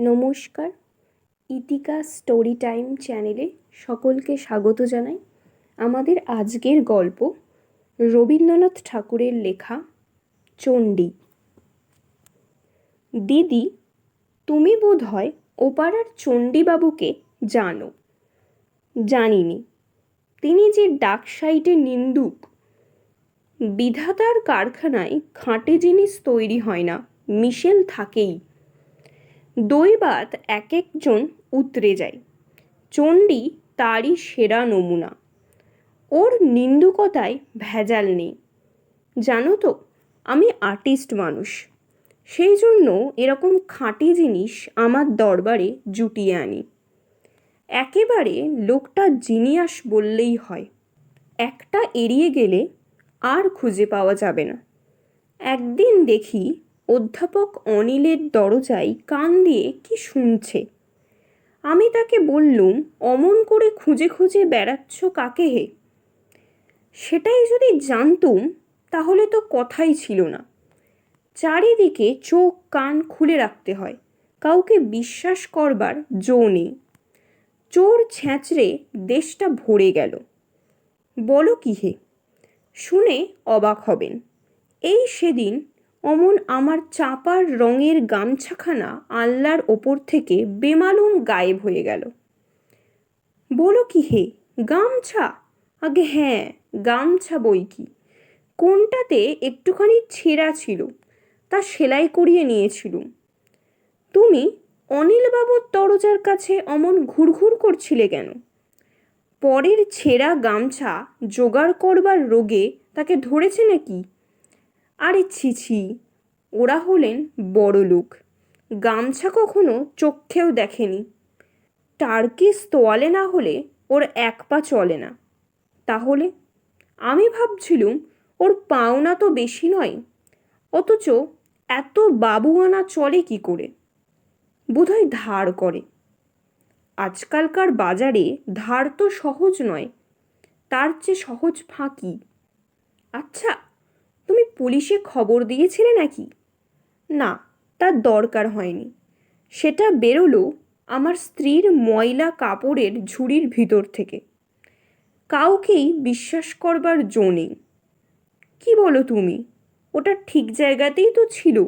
নমস্কার। Itika story time চ্যানেলে সকলকে স্বাগত জানাই। আমাদের আজকের গল্প রবীন্দ্রনাথ ঠাকুরের লেখা চণ্ডী। দিদি, তুমি বোধ হয় ওপাড়ার চণ্ডীবাবুকে জানো। জানিনি। তিনি যে ডাক সাইটে নিন্দুক। বিধাতার কারখানায় খাঁটে জিনিস তৈরি হয় না, মিশেল থাকেই। দৈবাত এক একজন উতরে যায়। চণ্ডী তারই সেরা নমুনা। ওর নিন্দুকতায় ভেজাল নেই। জানো তো, আমি আর্টিস্ট মানুষ। সেই জন্য এরকম খাঁটি জিনিস আমার দরবারে জুটিয়ে আনি। একেবারে লোকটা জিনিয়াস বললেই হয়। একটা এড়িয়ে গেলে আর খুঁজে পাওয়া যাবে না। একদিন দেখি অধ্যাপক অনিলের দরজায় কান দিয়ে কি শুনছে? আমি তাকে বললুম, অমন করে খুঁজে খুঁজে বেড়াচ্ছ কাকে হে? সেটাই যদি জানতুম, তাহলে তো কথাই ছিল না। চারিদিকে চোখ কান খুলে রাখতে হয়, কাউকে বিশ্বাস করবার জো নেই। চোর ছ্যাঁচড়ে দেশটা ভরে গেল। বলো কি হে? শুনে অবাক হবেন। এই সেদিন অমন আমার চাপার রঙের গামছাখানা আল্লার ওপর থেকে বেমালুম গায়েব হয়ে গেল। বলো কি হে, গামছা? আগে হ্যাঁ গামছা বই কি? কোনটাতে একটুখানি ছেঁড়া ছিল, তা সেলাই করিয়ে নিয়েছিলুম। তুমি অনিলবাবুর দরজার কাছে অমন ঘুরঘুর করছিলে কেন? পরের ছেঁড়া গামছা জোগাড় করবার রোগে তাকে ধরেছে নাকি? আরে ছি ছি। ওরা হলেন বড় লোক গামছা কখনো চক্ষেও দেখেনি। টার্কিস তোয়ালে না হলে ওর এক পা চলে না। তাহলে? আমি ভাবছিলুম ওর পাওনা তো বেশি নয়। অথচ এত বাবুয়ানা চলে কি করে? বোধহয় ধার করে। আজকালকার বাজারে ধার তো সহজ নয়, তার চেয়ে সহজ ফাঁকি। আচ্ছা পুলিশে খবর দিয়েছিলে নাকি? না তার দরকার হয়নি। সেটা বেরোলো আমার স্ত্রীর ময়লা কাপড়ের ঝুড়ির ভিতর থেকে। কাউকেই বিশ্বাস করবার জো নেই। কী বলো তুমি? ওটা ঠিক জায়গাতেই তো ছিল।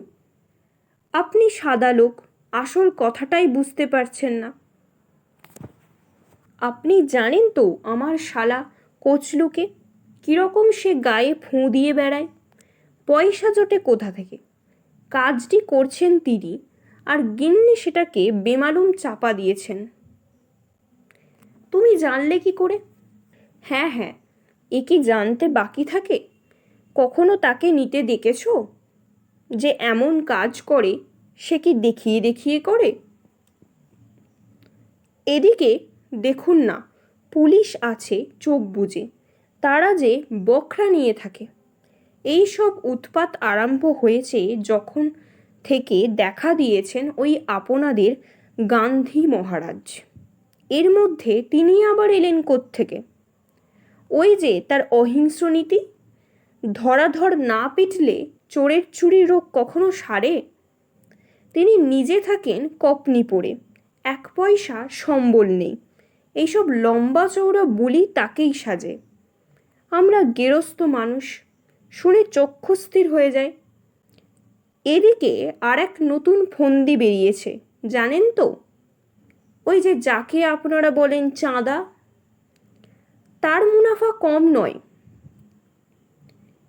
আপনি সাদা লোক, আসল কথাটাই বুঝতে পারছেন না। আপনি জানেন তো আমার শালা কোচলুকে কীরকম সে গায়ে ফোঁ দিয়ে বেড়ায়? পয়সা জোটে কোথা থেকে? কাজটি করছেন তিনি আর গিন্নি সেটাকে বেমালুম চাপা দিয়েছেন। তুমি জানলে কি করে? হ্যাঁ হ্যাঁ এ কি জানতে বাকি থাকে? কখনো তাকে নিতে দেখেছ? যে এমন কাজ করে, সে কি দেখিয়ে দেখিয়ে করে? এদিকে দেখুন না, পুলিশ আছে চোখ বুজে, তারা যে বকরা নিয়ে থাকে। এই সব উৎপাত আরম্ভ হয়েছে যখন থেকে দেখা দিয়েছেন ওই আপনাদের গান্ধী মহারাজ। এর মধ্যে তিনি আবার এলেন থেকে ওই যে তার অহিংস্র নীতি? ধরাধর না পিটলে চোরের চুরি রোগ কখনো সারে? তিনি নিজে থাকেন কপনি পড়ে এক পয়সা সম্বল নেই। এইসব লম্বা চৌড়া বলি তাকেই সাজে। আমরা গেরস্ত মানুষ শুনে চক্ষুস্থির হয়ে যায়। এদিকে আর এক নতুন ফন্দি বেরিয়েছে, জানেন তো? ওই যে যাকে আপনারা বলেন চাঁদা। তার মুনাফা কম নয়।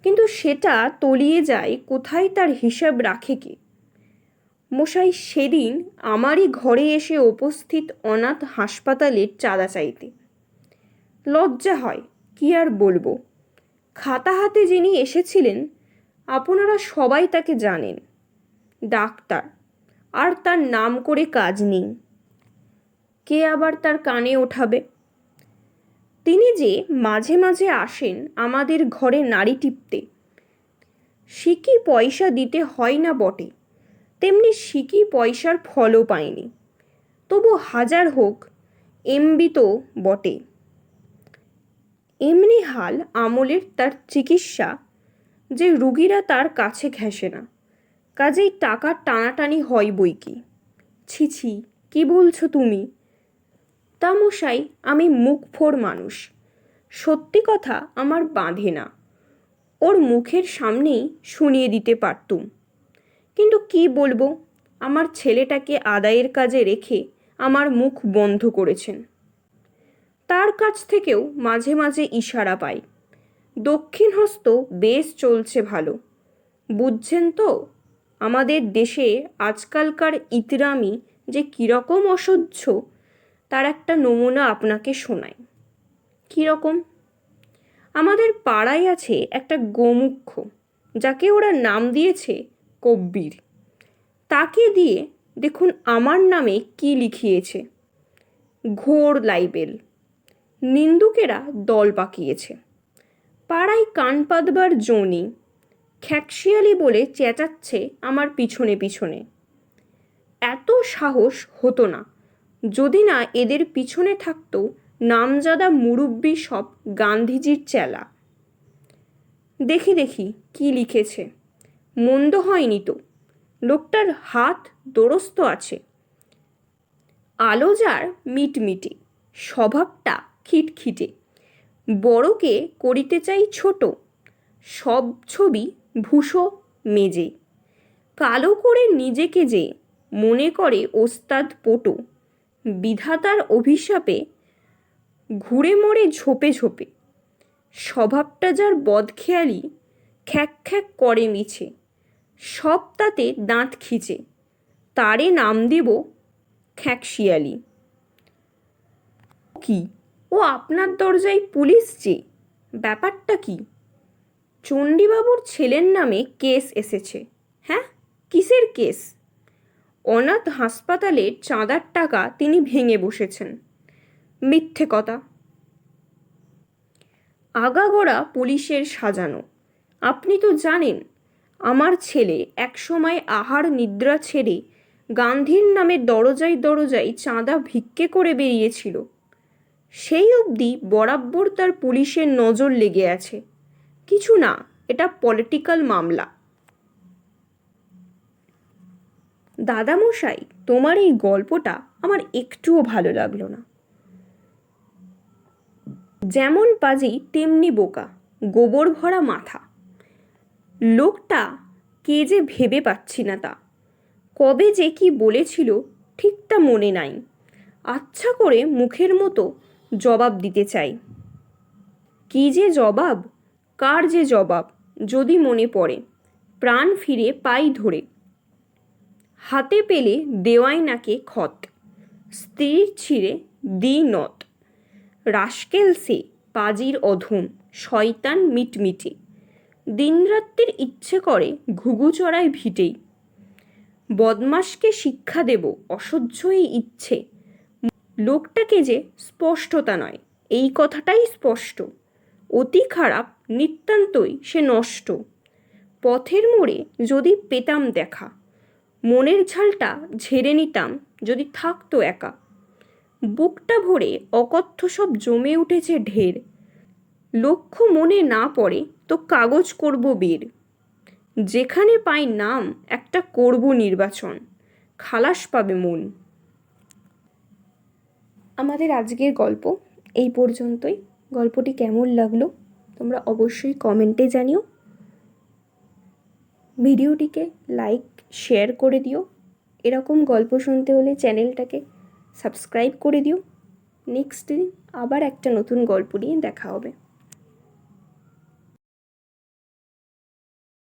কিন্তু সেটা তলিয়ে যায় কোথায় তার হিসাব রাখে কে? মশাই সেদিন আমারই ঘরে এসে উপস্থিত অনাথ হাসপাতালের চাঁদা চাইতে। লজ্জা হয়, কি আর বলব? খাতা হাতে যিনি এসেছিলেন, আপনারা সবাই তাকে জানেন। ডাক্তার, আর তার নাম করে কাজ নেই। কে আবার তার কানে ওঠাবে? তিনি যে মাঝে মাঝে আসেন আমাদের ঘরে নাড়ি টিপতে সিকি পয়সা দিতে হয় না বটে? তেমনি সিকি পয়সার ফলও পায়নি। তবু হাজার হোক এমবি তো বটে। এমনি হাল আমলের তার চিকিৎসা যে রুগীরা তার কাছে ঘেঁষে না। কাজেই টাকা টানাটানি হয় বই কি। ছি ছি, কি বলছো তুমি? তা মশাই, আমি মুখ ফোর মানুষ। সত্যি কথা আমার বাঁধে না। ওর মুখের সামনেই শুনিয়ে দিতে পারতুম। কিন্তু কি বলব, আমার ছেলেটাকে আদায়ের কাজে রেখে আমার মুখ বন্ধ করেছেন। তার কাছ থেকেও মাঝে মাঝে ইশারা পাই। দক্ষিণ হস্ত বেশ চলছে ভালো। বুঝছেন তো? আমাদের দেশে আজকালকার ইতরামি যে কীরকম অসহ্য, তার একটা নমুনা আপনাকে শোনাই। কীরকম? আমাদের পাড়ায় আছে একটা গোমুখ্য যাকে ওরা নাম দিয়েছে কব্বির। তাকে দিয়ে দেখুন আমার নামে কি লিখিয়েছে। ঘোর লাইবেল। নিন্দুকেরা দল পাকিয়েছে। পাড়ায় কান পাতবার জনি, খ্যাকশিয়ালি বলে চেঁচাচ্ছে আমার পিছনে পিছনে। এত সাহস হতো না, যদি না এদের পিছনে থাকতো নামজাদা মুরব্বী সব গান্ধীজির চেলা। দেখি দেখি কি লিখেছে, মন্দ হয়নি তো, লোকটার হাত দোরস্ত আছে। আলো যার মিটমিটে, স্বভাবটা খিটখিটে। বড়কে করিতে চাই ছোট, সব ছবি ভূষো মেজে। কালো করে নিজেকে যে মনে করে ওস্তাদ পটো, বিধাতার অভিশাপে ঘুরে মরে ঝোপে ঝোপে। স্বভাবটা যার বদখেয়ালি, খ্যাক খ্যাক করে মিছে। সব তাতে দাঁত খিচে, তারে নাম দেব খ্যাকশিয়ালি কি ও আপনার দরজায় পুলিশ যে? ব্যাপারটা কি? চণ্ডীবাবুর ছেলের নামে কেস এসেছে। হ্যাঁ? কিসের কেস? অনাথ হাসপাতালের চাঁদার টাকা তিনি ভেঙে বসেছেন। মিথ্যে কথা। আগাগোড়া পুলিশের সাজানো। আপনি তো জানেন, আমার ছেলে একসময় আহার নিদ্রা ছেড়ে গান্ধীর নামে দরজায় দরজায় চাঁদা ভিক্ষে করে বেরিয়েছিল। সেই অবধি বরাবর তার পুলিশের নজর লেগে আছে। কিছু না, এটা পলিটিক্যাল মামলা। দাদামশাই, তোমার এই গল্পটা আমার একটুও ভালো লাগল না। যেমন পাজি, তেমনি বোকা, গোবর ভরা মাথা। লোকটা কে যে ভেবে পাচ্ছি না তা। কবে যে কি বলেছিল ঠিকটা মনে নাই। আচ্ছা করে মুখের মতো জবাব দিতে চাই। কি যে জবাব, কার যে জবাব, যদি মনে পড়ে, প্রাণ ফিরে পাই ধরে। হাতে পেলে দেওয়াই নাকে খত স্ত্রীর ছিঁড়ে দি নত। রাস্কেল সে পাজির অধম, শয়তান মিটমিটে। দিনরাত্রির ইচ্ছে করে ঘুঘু চড়ায় ভিটেই। বদমাসকে শিক্ষা দেব অসহ্য এই ইচ্ছে লোকটাকে যে স্পষ্টতা নয়, এই কথাটাই স্পষ্ট। অতি খারাপ, নিতান্তই সে নষ্ট। পথের মোড়ে যদি পেতাম দেখা, মনের ঝালটা ঝেড়ে নিতাম যদি থাকতো একা। বুকটা ভরে অকথ্য সব জমে উঠেছে ঢের। লক্ষ্য মনে না পড়ে তো কাগজ করব বের। যেখানে পাই নাম একটা করব নির্বাচন। খালাস পাবে মন। আমাদের আজকের গল্প এই পর্যন্তই। গল্পটি কেমন লাগল তোমরা অবশ্যই কমেন্টে জানিও। ভিডিওটিকে লাইক, শেয়ার করে দিও। এরকম গল্প শুনতে হলে চ্যানেলটাকে সাবস্ক্রাইব করে দিও। নেক্সট দিন আবার একটা নতুন গল্প নিয়ে দেখা হবে।